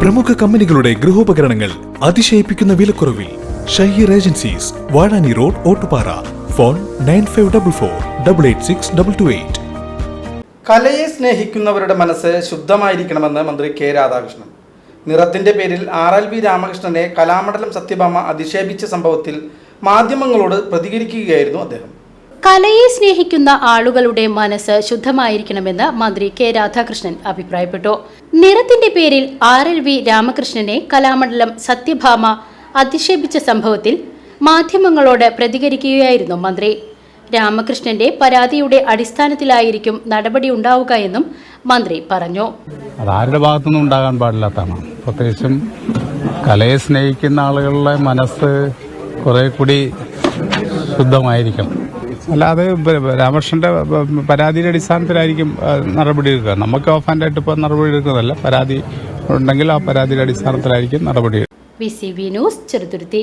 പ്രമുഖ കമ്പനികളുടെ ഗൃഹോപകരണങ്ങൾ അതിശയിപ്പിക്കുന്ന വിലക്കുറവിൽ Shaheer agencies Vazhani road Ottupara. Phone nine five double four double eight six double two eight. കലയെ സ്നേഹിക്കുന്നവരുടെ മനസ്സ് ശുദ്ധമായിരിക്കണമെന്ന് മന്ത്രി കെ രാധാകൃഷ്ണൻ. നിറത്തിന്റെ പേരിൽ ആർ എൽ വി രാമകൃഷ്ണനെ കലാമണ്ഡലം സത്യഭാമ അധിക്ഷേപിച്ച സംഭവത്തിൽ മാധ്യമങ്ങളോട് പ്രതികരിക്കുകയായിരുന്നു അദ്ദേഹം. കലയെ സ്നേഹിക്കുന്ന ആളുകളുടെ മനസ്സ് ശുദ്ധമായിരിക്കണമെന്ന് മന്ത്രി കെ രാധാകൃഷ്ണൻ അഭിപ്രായപ്പെട്ടു. നിറത്തിന്റെ പേരിൽ ആർ എൽ വി രാമകൃഷ്ണനെ കലാമണ്ഡലം സത്യഭാമ അധിക്ഷേപിച്ച സംഭവത്തിൽ മാധ്യമങ്ങളോട് പ്രതികരിക്കുകയായിരുന്നു മന്ത്രി. രാമകൃഷ്ണന്റെ പരാതിയുടെ അടിസ്ഥാനത്തിലായിരിക്കും നടപടി ഉണ്ടാവുക എന്നും മന്ത്രി പറഞ്ഞു. അതാരുടെ ഭാഗത്തുനിന്നും ഉണ്ടാകാൻ പാടില്ലാത്തതാണ് പ്രത്യേകിച്ചും കലയെ സ്നേഹിക്കുന്ന ആളുകളുടെ മനസ്സ് കുറെ കൂടി ശുദ്ധമായിരിക്കണം. അല്ലാതെ രാമകൃഷ്ണന്റെ പരാതിയുടെ അടിസ്ഥാനത്തിലായിരിക്കും നടപടി എടുക്കുക. നമുക്ക് ഓഫ് ഹാൻഡ് ആയിട്ട് ഇപ്പോൾ നടപടി എടുക്കുന്നതല്ല. പരാതി ഉണ്ടെങ്കിൽ ആ പരാതിയുടെ അടിസ്ഥാനത്തിലായിരിക്കും നടപടി വി സി ന്യൂസ് ചെറുതുരുത്തി.